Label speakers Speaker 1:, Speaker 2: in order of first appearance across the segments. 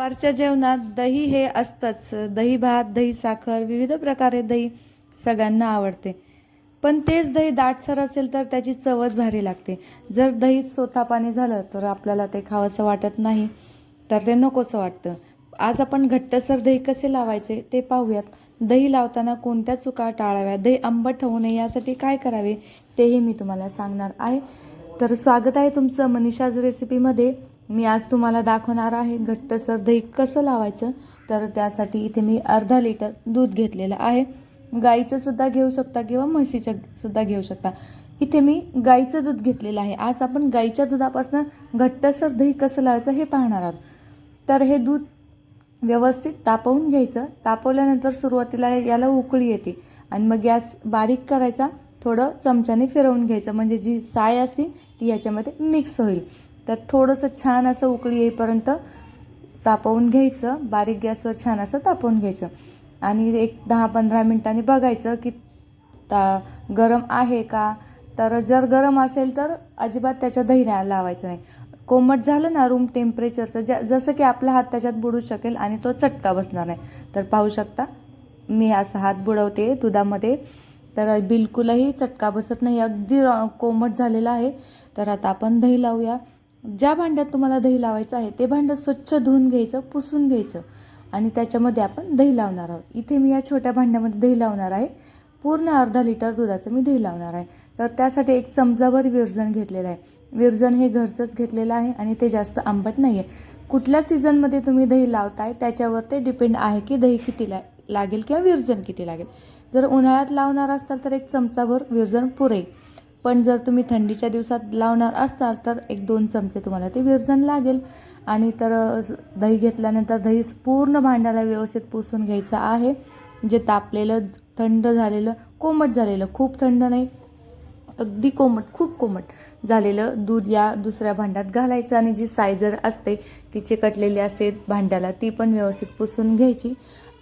Speaker 1: दुपारच्या जेवणात दही हे असतंच. दही भात दही साखर विविध प्रकारे दही सगळ्यांना आवडते. पण तेच दही दाटसर असेल तर त्याची चवच भारी लागते. जर दहीत सोता पाणी झालं तर आपल्याला ते खावंसं वाटत नाही तर ते नकोसं वाटतं. आज आपण घट्टसर दही कसे लावायचे ते पाहूयात. दही लावताना कोणत्या चुका टाळाव्या दही आंबट होऊ नये यासाठी काय करावे तेही मी तुम्हाला सांगणार आहे. तर स्वागत आहे तुमचं मनीषाज रेसिपीमध्ये मी आज तुम्हाला दाखवणार आहे घट्टसर दही कसं लावायचं तर त्यासाठी इथे मी अर्धा लिटर दूध घेतलेलं आहे. गाईचं सुद्धा घेऊ शकता किंवा म्हशीचं सुद्धा घेऊ शकता. इथे मी गाईचं दूध घेतलेलं आहे. आज आपण गाईच्या दुधापासून घट्टसर दही कसं लावायचं हे पाहणार आहोत. तर हे दूध व्यवस्थित तापवून घ्यायचं. तापवल्यानंतर सुरुवातीला याला उकळी येते आणि मग गॅस बारीक करायचा. थोडं चमच्याने फिरवून घ्यायचं. म्हणजे जी साय असते ती याच्यामध्ये मिक्स होईल. त्यात थोडंसं छान असं उकळी येईपर्यंत तापवून घ्यायचं. बारीक गॅसवर छान असं तापवून घ्यायचं. आणि एक दहा पंधरा मिनटांनी बघायचं की ता गरम आहे का? तर जर गरम असेल तर अजिबात त्याच्या दही नाही लावायचं नाही. कोमट झालं ना रूम टेम्परेचरचं ज्या जसं की आपला हात त्याच्यात बुडू शकेल आणि तो चटका बसणार नाही. तर पाहू शकता मी असा हात बुडवते दुधामध्ये. तर बिलकुलही चटका बसत नाही. अगदी कोमट झालेला आहे. तर आता आपण दही लावूया. ज्या भांड्यात तुम्हाला दही लावायचं आहे ते भांडं स्वच्छ धुवून घ्यायचं पुसून घ्यायचं. आणि त्याच्यामध्ये आपण दही लावणार आहोत. इथे मी या छोट्या भांड्यामध्ये दही लावणार आहे. पूर्ण अर्धा लिटर दुधाचं मी दही लावणार आहे. तर त्यासाठी एक चमचाभर विरजण घेतलेलं आहे. विरजण हे घरचंच घेतलेलं आहे आणि ते जास्त आंबट नाही आहे कुठल्या सीझनमध्ये तुम्ही दही लावताय त्याच्यावर ते डिपेंड आहे की दही किती ला लागेल किंवा विरजण किती लागेल. जर उन्हाळ्यात लावणार असाल तर एक चमचाभर विरजण पुरेल. पण जर तुम्ही थंडीच्या दिवसात लावणार असाल तर एक दोन चमचे तुम्हाला ते विरजण लागेल. आणि तर दही घेतल्यानंतर दही पूर्ण भांड्याला व्यवस्थित पुसून घ्यायचं आहे. जे तापलेलं थंड झालेलं कोमट झालेलं खूप थंड नाही अगदी कोमट खूप कोमट झालेलं दूध या दुसऱ्या भांड्यात घालायचं. आणि जी सायझर असते ती चिकटलेली असते भांड्याला ती पण व्यवस्थित पुसून घ्यायची.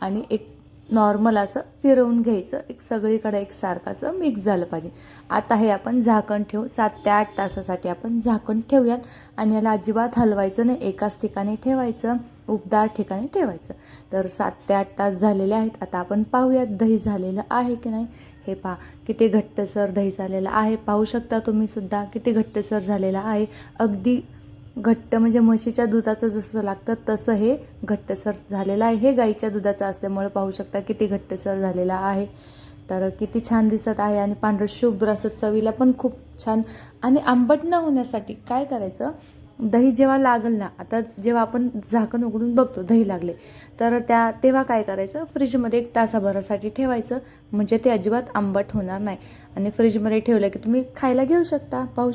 Speaker 1: आणि एक नॉर्मल असं फिरवून घ्यायचं एक सगळीकडे एक सारखं असं मिक्स झालं पाहिजे. आता हे आपण झाकण ठेवू सात ते आठ तासासाठी आपण झाकण ठेवूयात आणि याला अजिबात हलवायचं नाही एकाच ठिकाणी ठेवायचं उबदार ठिकाणी ठेवायचं. तर सात ते आठ तास झालेले आहेत आता आपण पाहूयात दही झालेलं आहे की नाही. हे पहा किती घट्टसर दही झालेलं आहे. पाहू शकता तुम्ही सुद्धा किती घट्टसर झालेलं आहे. अगदी घट्ट म्हणजे म्हशीच्या दुधाचं जसं लागतं तसं हे घट्टसर झालेलं आहे. हे गाईच्या दुधाचं असल्यामुळे पाहू शकता किती घट्टसर झालेला आहे. तर किती छान दिसत आहे आणि पांढरं शुभ्र असं चवीला पण खूप छान. आणि आंबट न होण्यासाठी काय करायचं? दही जेव्हा लागल ना आता जेव्हा आपण झाकण उघडून बघतो दही लागले तर त्या तेव्हा काय करायचं? फ्रीजमध्ये एक तासाभरासाठी ठेवायचं. म्हणजे ते अजिबात आंबट होणार नाही. आणि फ्रीजमध्ये ठेवलं की तुम्ही खायला घेऊ शकता पाहू